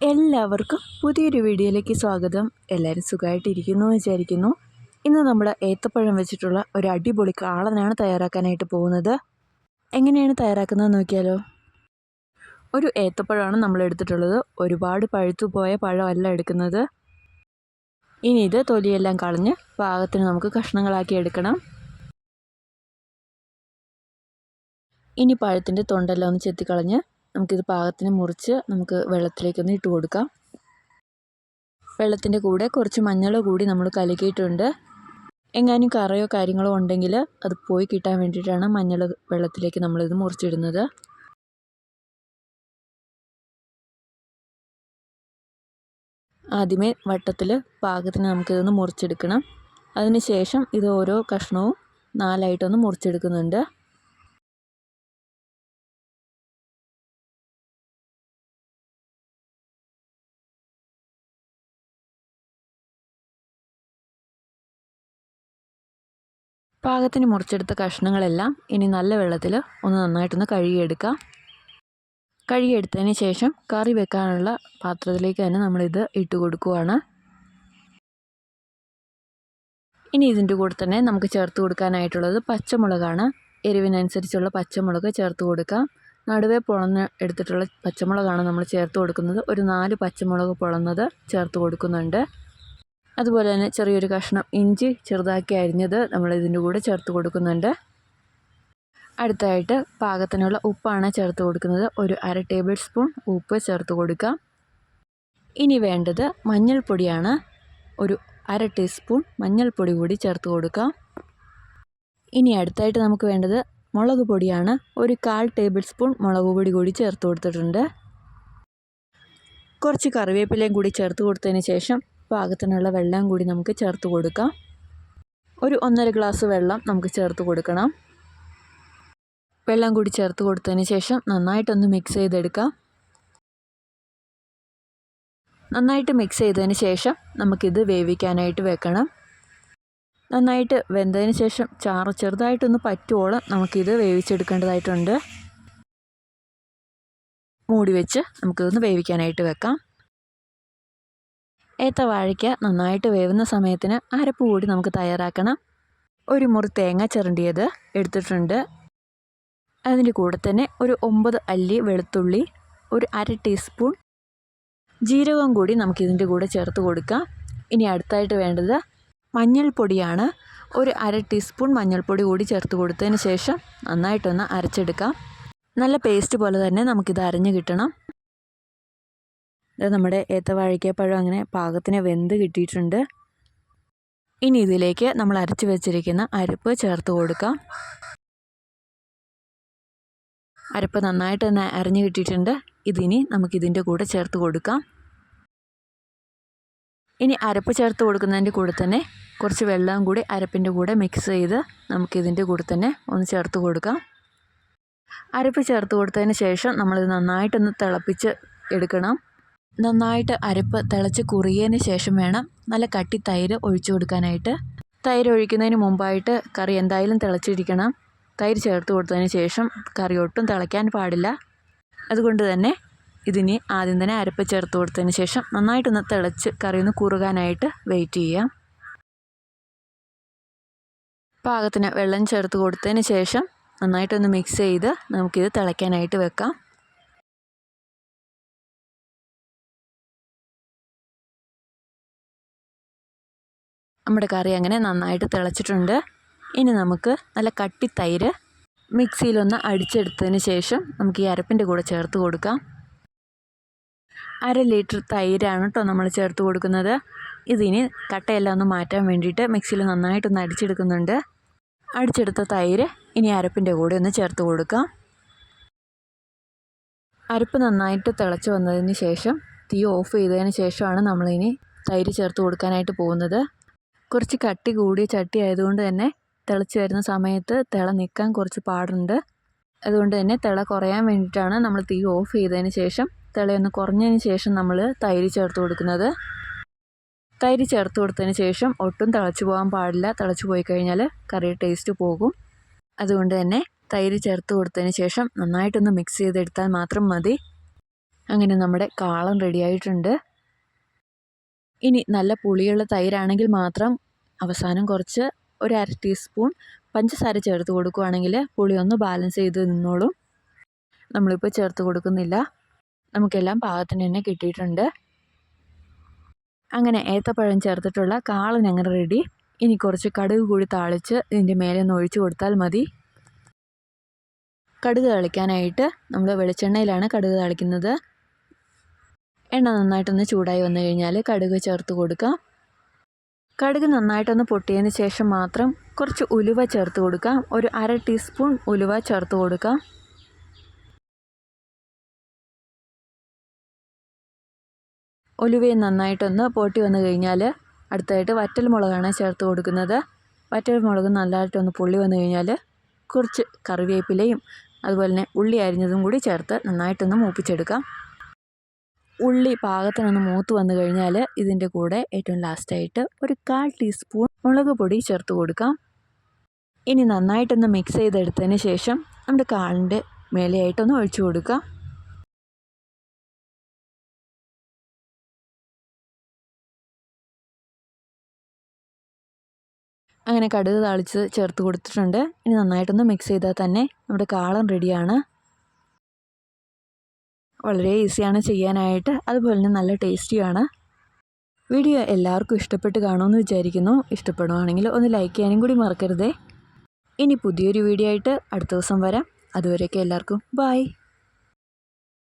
എല്ലാവർക്കും പുതിയൊരു വീഡിയോയിലേക്ക് സ്വാഗതം. എല്ലാവരും സുഖമായിട്ടിരിക്കുന്നു എന്ന് വിചാരിക്കുന്നു. ഇന്ന് നമ്മൾ ഏത്തപ്പഴം വെച്ചിട്ടുള്ള ഒരു അടിപൊളി കാളനാണ് തയ്യാറാക്കാനായിട്ട് പോകുന്നത്. എങ്ങനെയാണ് തയ്യാറാക്കുന്നത് നോക്കിയാലോ? ഒരു ഏത്തപ്പഴമാണ് നമ്മൾ എടുത്തിട്ടുള്ളത്. ഒരുപാട് പഴുത്തു പോയ പഴമല്ല എടുക്കുന്നത്. ഇനി ഇത് തൊലിയെല്ലാം കളഞ്ഞ് പാകത്തിന് നമുക്ക് കഷ്ണങ്ങളാക്കി എടുക്കണം. ഇനി പഴത്തിന്റെ തൊണ്ടെല്ലാം ഒന്ന് ചെത്തിക്കളഞ്ഞ് നമുക്കിത് പാകത്തിന് മുറിച്ച് നമുക്ക് വെള്ളത്തിലേക്കൊന്ന് ഇട്ട് കൊടുക്കാം. വെള്ളത്തിന്റെ കൂടെ കുറച്ച് മഞ്ഞൾ കൂടി നമ്മൾ കലക്കിയിട്ടുണ്ട്. എങ്ങാനും കറയോ കാര്യങ്ങളോ ഉണ്ടെങ്കിൽ അത് പോയി കിട്ടാൻ വേണ്ടിയിട്ടാണ് മഞ്ഞൾ വെള്ളത്തിലേക്ക് നമ്മളിത് മുറിച്ചിടുന്നത്. ആദ്യമേ വട്ടത്തിൽ പാകത്തിന് നമുക്കിതൊന്ന് മുറിച്ചെടുക്കണം. അതിന് ശേഷം ഇത് ഓരോ കഷ്ണവും നാലായിട്ടൊന്ന് മുറിച്ചെടുക്കുന്നുണ്ട്. പാകത്തിന് മുറിച്ചെടുത്ത കഷ്ണങ്ങളെല്ലാം ഇനി നല്ല വെള്ളത്തിൽ ഒന്ന് നന്നായിട്ടൊന്ന് കഴുകിയെടുക്കാം. കഴുകിയെടുത്തതിന് ശേഷം കറി വെക്കാനുള്ള പാത്രത്തിലേക്ക് തന്നെ നമ്മളിത് ഇട്ട് കൊടുക്കുവാണ്. ഇനി ഇതിന്റെ കൂടെ തന്നെ നമുക്ക് ചേർത്ത് കൊടുക്കാനായിട്ടുള്ളത് പച്ചമുളകാണ്. എരിവിനനുസരിച്ചുള്ള പച്ചമുളക് ചേർത്ത് കൊടുക്കാം. നടുവേ പൊളന്ന് എടുത്തിട്ടുള്ള പച്ചമുളകാണ് നമ്മൾ ചേർത്ത് കൊടുക്കുന്നത്. ഒരു നാല് പച്ചമുളക് പൊളന്നത് ചേർത്ത് കൊടുക്കുന്നുണ്ട്. അതുപോലെ തന്നെ ചെറിയൊരു കഷ്ണം ഇഞ്ചി ചെറുതാക്കി അരിഞ്ഞത് നമ്മൾ ഇതിന്റെ കൂടെ ചേർത്ത് കൊടുക്കുന്നുണ്ട്. അടുത്തായിട്ട് പാകത്തിനുള്ള ഉപ്പാണ് ചേർത്ത് കൊടുക്കുന്നത്. ഒരു അര ടേബിൾ സ്പൂൺ ഉപ്പ് ചേർത്ത് കൊടുക്കാം. ഇനി വേണ്ടത് മഞ്ഞൾപ്പൊടിയാണ്. ഒരു അര ടീസ്പൂൺ മഞ്ഞൾപ്പൊടി കൂടി ചേർത്ത് കൊടുക്കാം. ഇനി അടുത്തായിട്ട് നമുക്ക് വേണ്ടത് മുളക് പൊടിയാണ്. ഒരു കാൽ ടേബിൾ സ്പൂൺ മുളക് പൊടി കൂടി ചേർത്ത് കൊടുത്തിട്ടുണ്ട്. കുറച്ച് കറിവേപ്പിലയും കൂടി ചേർത്ത് കൊടുത്തതിന് ശേഷം പാകത്തിനുള്ള വെള്ളം കൂടി നമുക്ക് ചേർത്ത് കൊടുക്കാം. ഒരു ഒന്നര ഗ്ലാസ് വെള്ളം നമുക്ക് ചേർത്ത് കൊടുക്കണം. വെള്ളം കൂടി ചേർത്ത് കൊടുത്തതിന് ശേഷം നന്നായിട്ടൊന്ന് മിക്സ് ചെയ്തെടുക്കാം. നന്നായിട്ട് മിക്സ് ചെയ്തതിന് ശേഷം നമുക്കിത് വേവിക്കാനായിട്ട് വെക്കണം. നന്നായിട്ട് വെന്തതിന് ശേഷം ചാറ് ചെറുതായിട്ടൊന്ന് പറ്റുവോളം നമുക്കിത് വേവിച്ചെടുക്കേണ്ടതായിട്ടുണ്ട്. മൂടി വെച്ച് നമുക്കിതൊന്ന് വേവിക്കാനായിട്ട് വെക്കാം. ഏത്ത വാഴയ്ക്ക നന്നായിട്ട് വേവുന്ന സമയത്തിന് അരപ്പ് കൂടി നമുക്ക് തയ്യാറാക്കണം. ഒരു മുറി തേങ്ങ ചിരണ്ടിയത് എടുത്തിട്ടുണ്ട്. അതിന്റെ കൂടെ തന്നെ ഒരു ഒമ്പത് അല്ലി വെളുത്തുള്ളി ഒരു അര ടീസ്പൂൺ ജീരകം കൂടി നമുക്കിതിന്റെ കൂടെ ചേർത്ത് കൊടുക്കാം. ഇനി അടുത്തായിട്ട് വേണ്ടത് മഞ്ഞൾപ്പൊടിയാണ്. ഒരു അര ടീസ്പൂൺ മഞ്ഞൾപ്പൊടി കൂടി ചേർത്ത് കൊടുത്തതിന് ശേഷം നന്നായിട്ടൊന്ന് അരച്ചെടുക്കാം. നല്ല പേസ്റ്റ് പോലെ തന്നെ നമുക്കിത് അരഞ്ഞ് കിട്ടണം. ഇത് നമ്മുടെ ഏത്തവാഴയ്ക്കപ്പഴം അങ്ങനെ പാകത്തിന് വെന്ത് കിട്ടിയിട്ടുണ്ട്. ഇനി ഇതിലേക്ക് നമ്മൾ അരച്ച് വെച്ചിരിക്കുന്ന അരപ്പ് ചേർത്ത് കൊടുക്കാം. അരപ്പ് നന്നായിട്ട് തന്നെ അരഞ്ഞു കിട്ടിയിട്ടുണ്ട്. ഇതിനി നമുക്കിതിന്റെ കൂടെ ചേർത്ത് കൊടുക്കാം. ഇനി അരപ്പ് ചേർത്ത് കൊടുക്കുന്നതിന്റെ കൂടെ തന്നെ കുറച്ച് വെള്ളം കൂടി അരപ്പിന്റെ കൂടെ മിക്സ് ചെയ്ത് നമുക്കിതിന്റെ കൂടെ തന്നെ ഒന്ന് ചേർത്ത് കൊടുക്കാം. അരപ്പ് ചേർത്ത് കൊടുത്തതിന് ശേഷം നമ്മളിത് നന്നായിട്ടൊന്ന് തിളപ്പിച്ച് എടുക്കണം. നന്നായിട്ട് അരപ്പ് തിളച്ച് കുറിയതിന് ശേഷം വേണം നല്ല കട്ടി തൈര് ഒഴിച്ചു കൊടുക്കാനായിട്ട്. തൈര് ഒഴിക്കുന്നതിന് മുമ്പായിട്ട് കറി എന്തായാലും തിളച്ചിരിക്കണം. തൈര് ചേർത്ത് കൊടുത്തതിന് ശേഷം കറി ഒട്ടും തിളയ്ക്കാൻ പാടില്ല. അതുകൊണ്ട് തന്നെ ഇതിന് ആദ്യം തന്നെ അരപ്പ് ചേർത്ത് കൊടുത്തതിന് ശേഷം നന്നായിട്ടൊന്ന് തിളച്ച് കറി ഒന്ന് കുറുകാനായിട്ട് വെയിറ്റ് ചെയ്യാം. പാകത്തിന് വെള്ളം ചേർത്ത് കൊടുത്തതിന് ശേഷം നന്നായിട്ടൊന്ന് മിക്സ് ചെയ്ത് നമുക്കിത് തിളയ്ക്കാനായിട്ട് വെക്കാം. നമ്മുടെ കറി അങ്ങനെ നന്നായിട്ട് തിളച്ചിട്ടുണ്ട്. ഇനി നമുക്ക് നല്ല കട്ടി തൈര് മിക്സിയിലൊന്ന് അടിച്ചെടുത്തതിന് ശേഷം നമുക്ക് ഈ അരപ്പിന്റെ കൂടെ ചേർത്ത് കൊടുക്കാം. അര ലിറ്റർ തൈരാണ് കേട്ടോ നമ്മൾ ചേർത്ത് കൊടുക്കുന്നത്. ഇതിനി കട്ടയെല്ലാം ഒന്ന് മാറ്റാൻ വേണ്ടിയിട്ട് മിക്സിയിൽ നന്നായിട്ടൊന്ന് അടിച്ചെടുക്കുന്നുണ്ട്. അടിച്ചെടുത്ത തൈര് ഇനി അരപ്പിന്റെ കൂടെ ഒന്ന് ചേർത്ത് കൊടുക്കാം. അരപ്പ് നന്നായിട്ട് തിളച്ച് വന്നതിന് ശേഷം തീ ഓഫ് ചെയ്തതിന് ശേഷമാണ് നമ്മളിനി തൈര് ചേർത്ത് കൊടുക്കാനായിട്ട് പോകുന്നത്. കുറച്ച് കട്ടി കൂടിയ ചട്ടി ആയതുകൊണ്ട് തന്നെ തിളച്ച് വരുന്ന സമയത്ത് തിള നിൽക്കാൻ കുറച്ച് പാടുണ്ട്. അതുകൊണ്ട് തന്നെ തിള കുറയാൻ വേണ്ടിയിട്ടാണ് നമ്മൾ തീ ഓഫ് ചെയ്തതിന് ശേഷം തിളയൊന്ന് കുറഞ്ഞതിന് ശേഷം നമ്മൾ തൈര് ചേർത്ത് കൊടുക്കുന്നത്. തൈര് ചേർത്ത് കൊടുത്തതിന് ശേഷം ഒട്ടും തിളച്ച് പോകാൻ പാടില്ല. തിളച്ച് പോയി കഴിഞ്ഞാൽ കറി ടേസ്റ്റ് പോകും. അതുകൊണ്ട് തന്നെ തൈര് ചേർത്ത് കൊടുത്തതിന് ശേഷം നന്നായിട്ടൊന്ന് മിക്സ് ചെയ്തെടുത്താൽ മാത്രം മതി. അങ്ങനെ നമ്മുടെ കാളം റെഡിയായിട്ടുണ്ട് ഇനി നല്ല പുളിയുള്ള തൈരാണെങ്കിൽ മാത്രം അവസാനം കുറച്ച് ഒരു അര ടീസ്പൂൺ പഞ്ചസാര ചേർത്ത് കൊടുക്കുകയാണെങ്കിൽ പുളി ഒന്ന് ബാലൻസ് ചെയ്ത് നിന്നോളും. നമ്മളിപ്പോൾ ചേർത്ത് കൊടുക്കുന്നില്ല. നമുക്കെല്ലാം പാകത്തിന് തന്നെ കിട്ടിയിട്ടുണ്ട്. അങ്ങനെ ഏത്തപ്പഴം ചേർത്തിട്ടുള്ള കാളൻ അങ്ങനെ റെഡി ഇനി കുറച്ച് കടുക് കൂടി താളിച്ച് ഇതിന്റെ മേലെ ഒന്ന് ഒഴിച്ചു കൊടുത്താൽ മതി. കടുക് തളിക്കാനായിട്ട് നമ്മൾ വെളിച്ചെണ്ണയിലാണ് കടുക് തളിക്കുന്നത്. എണ്ണ നന്നായിട്ടൊന്ന് ചൂടായി വന്നു കഴിഞ്ഞാൽ കടുക് ചേർത്ത് കൊടുക്കുക കടുക് നന്നായിട്ടൊന്ന് പൊട്ടിയതിന് ശേഷം മാത്രം കുറച്ച് ഉലുവ ചേർത്ത് കൊടുക്കാം. ഒരു അര ടീസ്പൂൺ ഉലുവ ചേർത്ത് കൊടുക്കുക ഉലുവയെ നന്നായിട്ടൊന്ന് പൊട്ടി വന്നു കഴിഞ്ഞാൽ അടുത്തായിട്ട് വറ്റൽ മുളകാണ് ചേർത്ത് കൊടുക്കുന്നത്. വറ്റൽ മുളക് നല്ലതായിട്ടൊന്ന് പൊള്ളി വന്നു കഴിഞ്ഞാൽ കുറച്ച് കറിവേപ്പിലയും അതുപോലെ തന്നെ ഉള്ളി അരിഞ്ഞതും കൂടി ചേർത്ത് നന്നായിട്ടൊന്ന് മൂപ്പിച്ചെടുക്കാം. ഉള്ളി പാകത്തിനൊന്ന് മൂത്ത് വന്നു കഴിഞ്ഞാൽ ഇതിന്റെ കൂടെ ഏറ്റവും ലാസ്റ്റായിട്ട് ഒരു കാൽ ടീസ്പൂൺ മുളക് പൊടി ചേർത്ത് കൊടുക്കാം. ഇനി നന്നായിട്ടൊന്ന് മിക്സ് ചെയ്തെടുത്തതിന് ശേഷം നമ്മുടെ കാളിന്റെ മേലെയായിട്ടൊന്ന് ഒഴിച്ചു കൊടുക്കാം. അങ്ങനെ കടുക് താളിച്ച് ചേർത്ത് കൊടുത്തിട്ടുണ്ട്. ഇനി നന്നായിട്ടൊന്ന് മിക്സ് ചെയ്താൽ തന്നെ നമ്മുടെ കാളം റെഡിയാണ് വളരെ ഈസിയാണ് ചെയ്യാനായിട്ട്. അതുപോലെ തന്നെ നല്ല ടേസ്റ്റിയാണ്. വീഡിയോ എല്ലാവർക്കും ഇഷ്ടപ്പെട്ട് കാണുമെന്ന് വിചാരിക്കുന്നു. ഇഷ്ടപ്പെടുവാണെങ്കിൽ ഒന്ന് ലൈക്ക് ചെയ്യാനും കൂടി മറക്കരുതേ. ഇനി പുതിയൊരു വീഡിയോ ആയിട്ട് അടുത്ത ദിവസം വരാം. അതുവരെയൊക്കെ എല്ലാവർക്കും. ബായ്